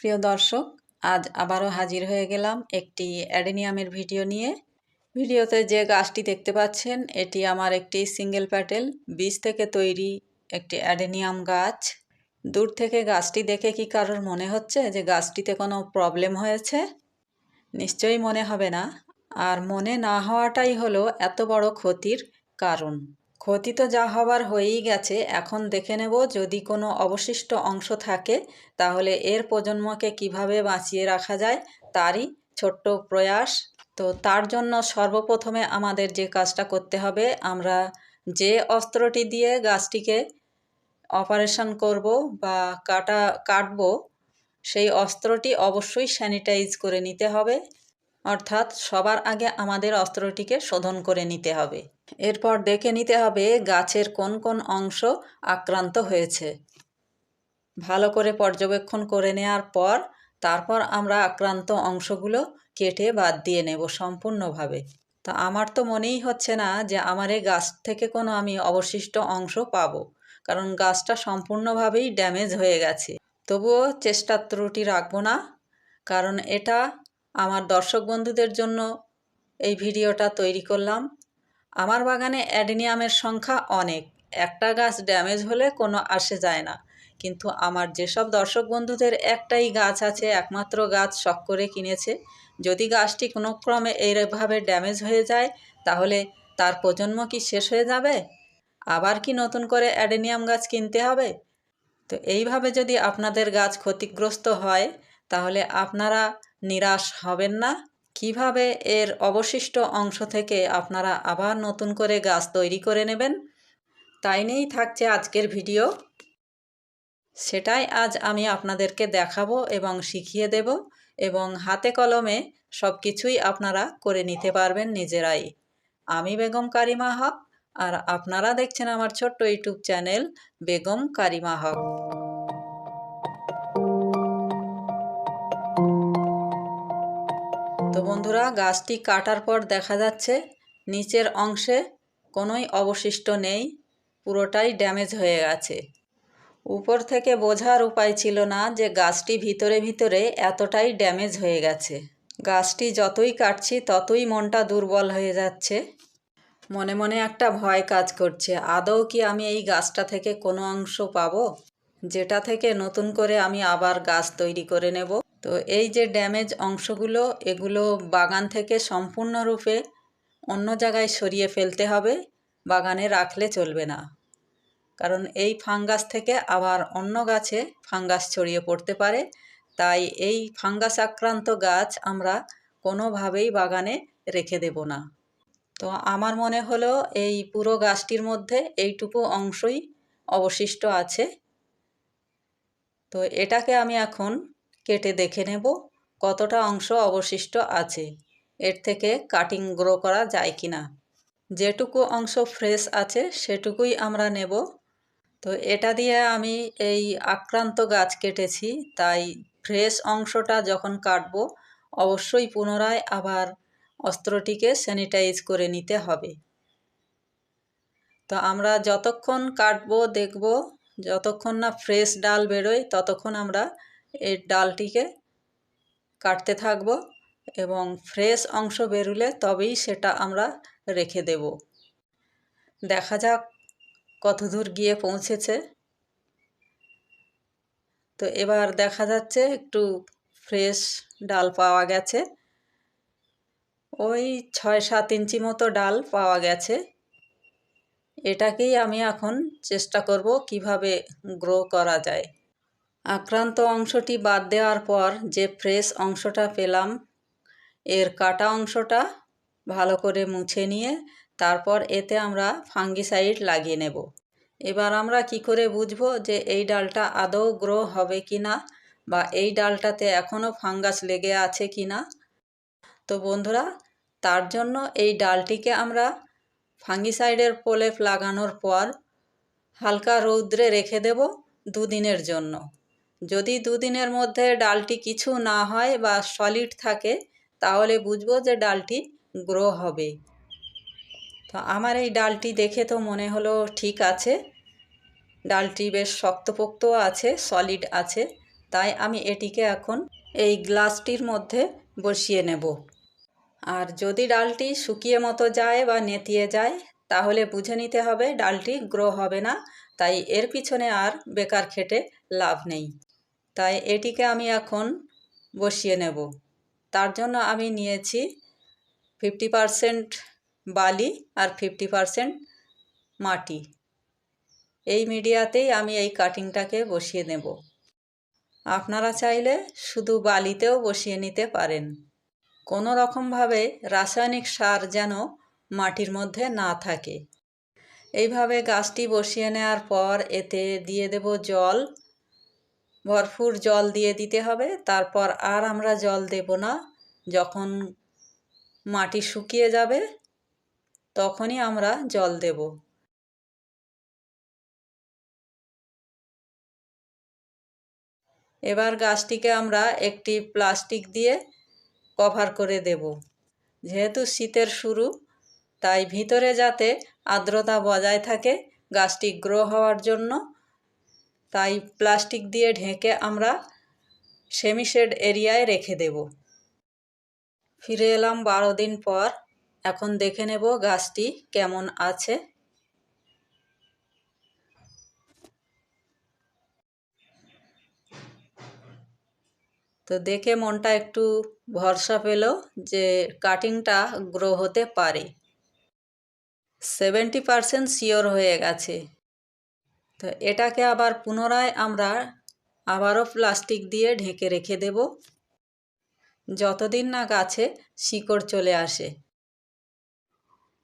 প্রিয় দর্শক, আজ আবারও হাজির হয়ে গেলাম একটি অ্যাডেনিয়ামের ভিডিও নিয়ে। ভিডিওতে যে গাছটি দেখতে পাচ্ছেন, এটি আমার একটি সিঙ্গেল প্যাটেল, বীজ থেকে তৈরি একটি অ্যাডেনিয়াম গাছ। দূর থেকে গাছটি দেখে কি কারোর মনে হচ্ছে যে গাছটিতে কোনো প্রবলেম হয়েছে? নিশ্চয়ই মনে হবে না। আর মনে না হওয়াটাই হলো এত বড় ক্ষতির কারণ। ক্ষতি তো যা হবার হয়েই গেছে, এখন দেখে নেব যদি কোনো অবশিষ্ট অংশ থাকে, তাহলে এর প্রজন্মকে কীভাবে বাঁচিয়ে রাখা যায় তারই ছোট্ট প্রয়াস। তো তার জন্য সর্বপ্রথমে আমাদের যে কাজটা করতে হবে, আমরা যে অস্ত্রটি দিয়ে গাছটিকে অপারেশন করব বা কাটা, কাটবো, সেই অস্ত্রটি অবশ্যই স্যানিটাইজ করে নিতে হবে। অর্থাৎ সবার আগে আমাদের অস্ত্রটিকে শোধন করে নিতে হবে। এরপর দেখে নিতে হবে গাছের কোন কোন অংশ আক্রান্ত হয়েছে। ভালো করে পর্যবেক্ষণ করে নেওয়ার পর, তারপর আমরা আক্রান্ত অংশগুলো কেটে বাদ দিয়ে নেব সম্পূর্ণভাবে। তা আমার তো মনেই হচ্ছে না যে আমার এই গাছ থেকে কোনো আমি অবশিষ্ট অংশ পাবো, কারণ গাছটা সম্পূর্ণভাবেই ড্যামেজ হয়ে গেছে। তবুও চেষ্টা ত্রুটি রাখব না, কারণ এটা আমার দর্শক বন্ধুদের জন্য এই ভিডিওটা তৈরি করলাম। আমার বাগানে অ্যাডেনিয়ামের সংখ্যা অনেক। একটা গাছ ড্যামেজ হলে কোনো আসে যায় না। কিন্তু আমার যেসব দর্শক বন্ধুদের একটাই গাছ আছে, একমাত্র গাছ শখ করে কিনেছে, যদি গাছটি কোনো ক্রমে এইভাবে ড্যামেজ হয়ে যায়, তাহলে তার প্রজন্ম কি শেষ হয়ে যাবে? আবার কি নতুন করে অ্যাডেনিয়াম গাছ কিনতে হবে? তো এইভাবে যদি আপনাদের গাছ ক্ষতিগ্রস্ত হয় তাহলে আপনারা নিরাশ হবেন না? কীভাবে এর অবশিষ্ট অংশ থেকে আপনারা আবার নতুন করে গাছ তৈরি করে নেবেন? তাই নিয়েই থাকছে আজকের ভিডিও। সেটাই আজ আমি আপনাদেরকে দেখাবো এবং শিখিয়ে দেব এবং হাতে কলমে সব কিছুই আপনারা করে নিতে পারবেন নিজেরাই। আমি বেগম কারিমা হক, আর আপনারা দেখছেন আমার ছোট্ট ইউটিউব চ্যানেল বেগম কারিমা হক। তো বন্ধুরা, গাছটি কাটার পর দেখা যাচ্ছে নিচের অংশে কোনোই অবশিষ্ট নেই, পুরোটাই ড্যামেজ হয়ে গেছে। উপর থেকে বোঝার উপায় ছিল না যে গাছটি ভিতরে ভিতরে এতটাই ড্যামেজ হয়ে গেছে। গাছটি যতই কাটছি, ততই মনটা দুর্বল হয়ে যাচ্ছে। মনে মনে একটা ভয় কাজ করছে, আদৌ কি আমি এই গাছটা থেকে কোনো অংশ পাবো? যেটা থেকে নতুন করে আমি আবার গাছ তৈরি করে নেব? তো এই যে ড্যামেজ অংশগুলো, এগুলো বাগান থেকে সম্পূর্ণরূপে অন্য জায়গায় সরিয়ে ফেলতে হবে, বাগানে রাখলে চলবে না। কারণ এই ফাঙ্গাস থেকে আবার অন্য গাছে ফাঙ্গাস ছড়িয়ে পড়তে পারে, তাই এই ফাঙ্গাস আক্রান্ত গাছ আমরা কোনোভাবেই বাগানে রেখে দেব না। তো আমার মনে হলো এই পুরো গাছটির মধ্যে এইটুকু অংশই অবশিষ্ট আছে। তো এটাকে আমি এখন কেটে দেখে নেব কতটা অংশ অবশিষ্ট আছে। এর থেকে কাটিং গ্রো করা যায় কি না যেটুকু অংশ ফ্রেশ আছে, সেটুকুই আমরা নেব। তো এটা দিয়ে আমি এই আক্রান্ত গাছ কেটেছি, তাই ফ্রেশ অংশটা যখন কাটব, অবশ্যই পুনরায় আবার অস্ত্রটিকে স্যানিটাইজ করে নিতে হবে। তো আমরা যতক্ষণ কাটবো, দেখব, যতক্ষণ না ফ্রেশ ডাল বেরোয়, ততক্ষণ আমরা এই ডালটিকে কাটতে থাকব এবং ফ্রেশ অংশ বেরুলে তবেই সেটা আমরা রেখে দেব। দেখা যাক কত দূর গিয়ে পৌঁছেছে। তো এবার দেখা যাচ্ছে একটু ফ্রেশ ডাল পাওয়া গেছে। ওই ছয় সাত ইঞ্চি মতো ডাল পাওয়া গেছে। এটাকেই আমি এখন চেষ্টা করব কীভাবে গ্রো করা যায়। আক্রান্ত অংশটি বাদ দেওয়ার পর যে ফ্রেশ অংশটা পেলাম, এর কাটা অংশটা ভালো করে মুছে নিয়ে তারপর এতে আমরা ফাঙ্গিসাইড লাগিয়ে নেব। এবার আমরা কি করে বুঝব যে এই ডালটা আদৌ গ্রো হবে কি না বা এই ডালটাতে এখনও ফাঙ্গাস লেগে আছে কি না? তো বন্ধুরা, তার জন্য এই ডালটিকে আমরা ফাঙ্গিসাইডের প্রলেপ লাগানোর পর হালকা রৌদ্রে রেখে দেব দুদিনের জন্য। যদি দুদিনের মধ্যে ডালটি কিছু না হয় বা সলিড থাকে, তাহলে বুঝব যে ডালটি গ্রো হবে। তো আমার এই ডালটি দেখে তো মনে হলো ঠিক আছে। ডালটি বেশ শক্তপোক্ত আছে, সলিড আছে, তাই আমি এটিকে এখন এই গ্লাসটির মধ্যে বসিয়ে নেব। আর যদি ডালটি শুকিয়ে মতো যায় বা নেতিয়ে যায়, তাহলে বুঝে নিতে হবে ডালটি গ্রো হবে না, তাই এর পিছনে আর বেকার খেটে লাভ নেই। তাই এটিকে আমি এখন বসিয়ে নেব। তার জন্য আমি নিয়েছি ফিফটি পারসেন্ট বালি আর ফিফটি পারসেন্ট মাটি। এই মিডিয়াতেই আমি এই কাটিংটাকে বসিয়ে নেব। আপনারা চাইলে শুধু বালিতেও বসিয়ে নিতে পারেন। কোনো রকমভাবে রাসায়নিক সার যেন মাটির মধ্যে না থাকে। এইভাবে গাছটি বসিয়ে নেওয়ার পর এতে দিয়ে দেব জল ভরপুর জল দিয়ে দিতে হবে। তারপর আর আমরা জল দেব না। যখন মাটি শুকিয়ে যাবে, তখনই আমরা জল দেব। এবার গাছটিকে আমরা একটি প্লাস্টিক দিয়ে কভার করে দেব। যেহেতু শীতের শুরু, তাই ভিতরে যাতে আর্দ্রতা বজায় থাকে, গাছটি গ্রো হওয়ার জন্য তাই প্লাস্টিক দিয়ে ঢেকে আমরা সেমিশেড এরিয়ায় রেখে দেব। ফিরে এলাম বারো দিন পর। এখন দেখে নেব গাছটি কেমন আছে। তো দেখে মনটা একটু ভরসা পেল যে কাটিংটা গ্রো হতে পারে। সেভেন্টি পারসেন্ট শিওর হয়ে গেছে। তো এটাকে আবার পুনরায় আমরা আবারও প্লাস্টিক দিয়ে ঢেকে রেখে দেব। যতদিন না গাছে শিকড় চলে আসে।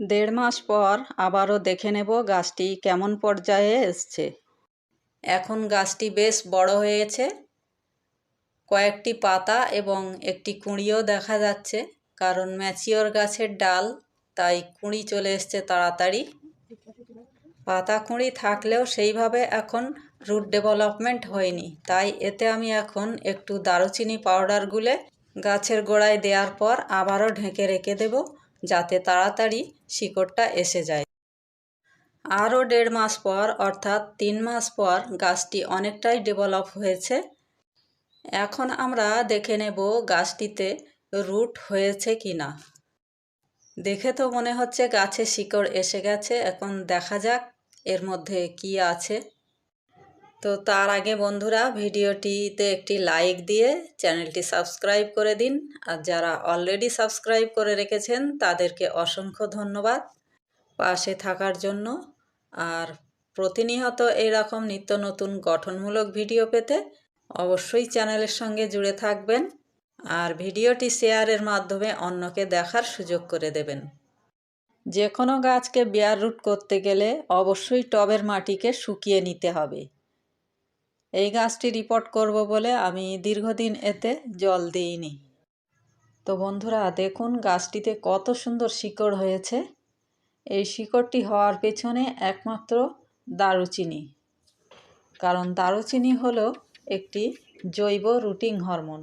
দেড় মাস পর আবারও দেখে নেব গাছটি কেমন পর্যায়ে এসছে। এখন গাছটি বেশ বড় হয়েছে। কয়েকটি পাতা এবং একটি কুঁড়িও দেখা যাচ্ছে। কারণ ম্যাচিওর গাছের ডাল, তাই কুঁড়ি চলে এসছে তাড়াতাড়ি। পাতা কুঁড়ি থাকলেও সেইভাবে এখন রুট ডেভেলপমেন্ট হয়নি। তাই এতে আমি এখন একটু দারুচিনি পাউডার গুলে গাছের গোড়ায় দেওয়ার পর আবারও ঢেকে রেখে দেব যাতে তাড়াতাড়ি শিকড়টা এসে যায়। আরও দেড় মাস পর অর্থাৎ তিন মাস পর গাছটি অনেকটাই ডেভেলপ হয়েছে। এখন আমরা দেখে নেব গাছটিতে রুট হয়েছে কি না দেখে তো মনে হচ্ছে গাছে শিকড় এসে গেছে, এখন দেখা যাক এর মধ্যে কি আছে? তো তার আগে বন্ধুরা, ভিডিওটিতে একটি লাইক দিয়ে চ্যানেলটি সাবস্ক্রাইব করে দিন। আর যারা অলরেডি সাবস্ক্রাইব করে রেখেছেন, তাদেরকে অসংখ্য ধন্যবাদ পাশে থাকার জন্য। আর প্রতিনিয়ত এরকম নিত্য নতুন গঠনমূলক ভিডিও পেতে অবশ্যই চ্যানেলের সঙ্গে জুড়ে থাকবেন। আর ভিডিওটি শেয়ারের মাধ্যমে অন্যকে দেখার সুযোগ করে দেবেন। যে কোনো গাছকে বেয়ার রুট করতে গেলে অবশ্যই টবের মাটিকে শুকিয়ে নিতে হবে। এই গাছটি রিপোর্ট করব বলে আমি দীর্ঘদিন এতে জল দিইনি। তো বন্ধুরা, দেখুন গাছটিতে কত সুন্দর শিকড় হয়েছে। এই শিকড়টি হওয়ার পেছনে একমাত্র দারুচিনি। কারণ দারুচিনি হলো একটি জৈব রুটিং হরমোন।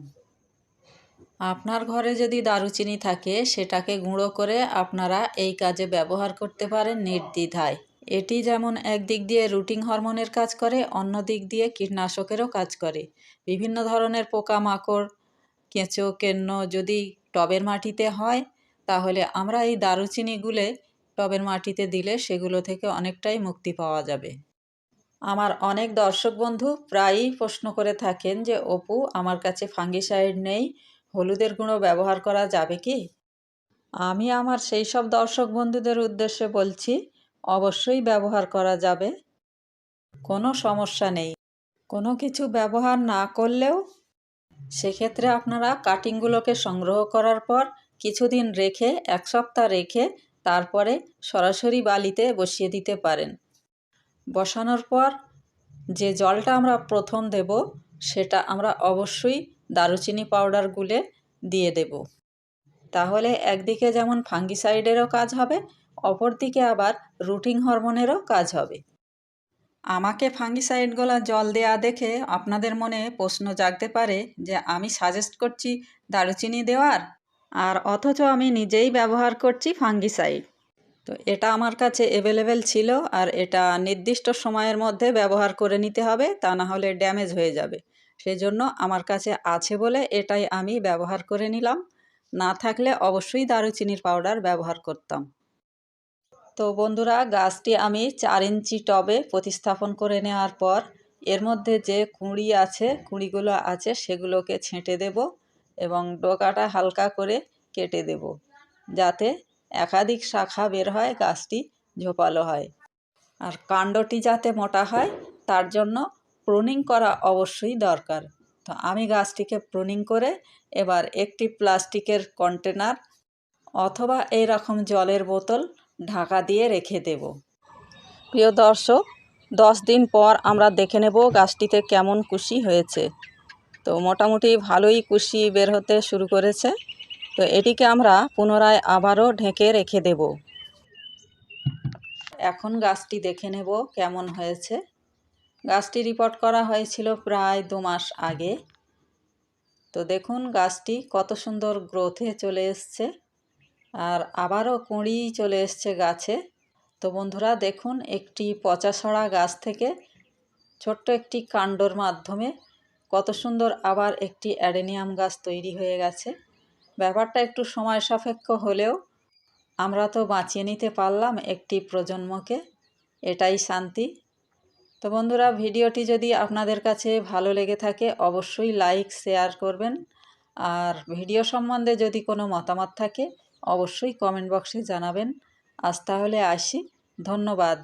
আপনার ঘরে যদি দারুচিনি থাকে, সেটাকে গুঁড়ো করে আপনারা এই কাজে ব্যবহার করতে পারেন নির্দ্বিধায়। এটি যেমন একদিক দিয়ে রুটিং হরমোনের কাজ করে, অন্য দিক দিয়ে কীটনাশকেরও কাজ করে। বিভিন্ন ধরনের পোকামাকড়, কেঁচো, কেন্ন যদি টবের মাটিতে হয়, তাহলে আমরা এই দারুচিনি গুলে টবের মাটিতে দিলে সেগুলো থেকে অনেকটাই মুক্তি পাওয়া যাবে। আমার অনেক দর্শক বন্ধু প্রায়ই প্রশ্ন করে থাকেন যে, অপু, আমার কাছে ফাঙ্গিসাইড নেই হলুদের গুঁড়ো ব্যবহার করা যাবে কি? আমি আমার সেই সব দর্শক বন্ধুদের উদ্দেশ্যে বলছি, অবশ্যই ব্যবহার করা যাবে। কোনো সমস্যা নেই। কোনো কিছু ব্যবহার না করলেও সেক্ষেত্রে আপনারা কাটিংগুলোকে সংগ্রহ করার পর কিছুদিন রেখে, এক সপ্তাহ রেখে তারপরে সরাসরি বালিতে বসিয়ে দিতে পারেন। বসানোর পর যে জলটা আমরা প্রথম দেব, সেটা আমরা অবশ্যই দারুচিনি পাউডার গুলে দিয়ে দেব। তাহলে একদিকে যেমন ফাঙ্গিসাইডেরও কাজ হবে, অপরদিকে আবার রুটিং হরমোনেরও কাজ হবে। আমাকে ফাঙ্গিসাইডগুলো জল দেয়া দেখে আপনাদের মনে প্রশ্ন জাগতে পারে যে আমি সাজেস্ট করছি দারুচিনি দেওয়ার, আর অথচ আমি নিজেই ব্যবহার করছি ফাঙ্গিসাইড তো এটা আমার কাছে অ্যাভেলেবেল ছিল, আর এটা নির্দিষ্ট সময়ের মধ্যে ব্যবহার করে নিতে হবে, তা না হলে ড্যামেজ হয়ে যাবে। সেজন্য আমার কাছে আছে বলে এটাই আমি ব্যবহার করে নিলাম। না থাকলে অবশ্যই দারুচিনির পাউডার ব্যবহার করতাম। তো বন্ধুরা, গাছটি আমি চার ইঞ্চি টবে প্রতিস্থাপন করে নেওয়ার পর, এর মধ্যে যে কুঁড়ি আছে, কুঁড়িগুলো আছে, সেগুলোকে ছেঁটে দেব এবং ডোকাটা হালকা করে কেটে দেব যাতে একাধিক শাখা বের হয়, গাছটি ঝোপালো হয়। আর কাণ্ডটি যাতে মোটা হয়, তার জন্য প্রুনিং করা অবশ্যই দরকার। তো আমি গাছটিকে প্রুনিং করে এবার একটি প্লাস্টিকের কন্টেনার অথবা এই রকম জলের বোতল ঢাকা দিয়ে রেখে দেব। প্রিয় দর্শক, দশ দিন পর আমরা দেখে নেব গাছটিতে কেমন কুশি হয়েছে। তো মোটামুটি ভালোই কুশি বের হতে শুরু করেছে। তো এটিকে আমরা পুনরায় আবারও ঢেকে রেখে দেব। এখন গাছটি দেখে নেব কেমন হয়েছে। গাছটি রিপোর্ট করা হয়েছিল প্রায় দু মাস আগে। তো দেখুন গাছটি কত সুন্দর গ্রোথে চলে এসছে আর আবারও কুঁড়ি চলে এসছে গাছে। তো বন্ধুরা দেখুন একটি পচাছড়া গাছ থেকে ছোট্ট একটি কাণ্ডর মাধ্যমে কত সুন্দর আবার একটি অ্যাডেনিয়াম গাছ তৈরি হয়ে গেছে। ব্যাপারটা একটু সময় সাপেক্ষ হলেও আমরা তো বাঁচিয়ে নিতে পারলাম একটি প্রজন্মকে। এটাই শান্তি। তো বন্ধুরা, ভিডিওটি যদি আপনাদের কাছে ভালো লেগে থাকে, অবশ্যই লাইক, শেয়ার করবেন। আর ভিডিও সম্বন্ধে যদি কোনো মতামত থাকে, অবশ্যই কমেন্ট বক্সে জানাবেন। আজ তাহলে আসি। ধন্যবাদ।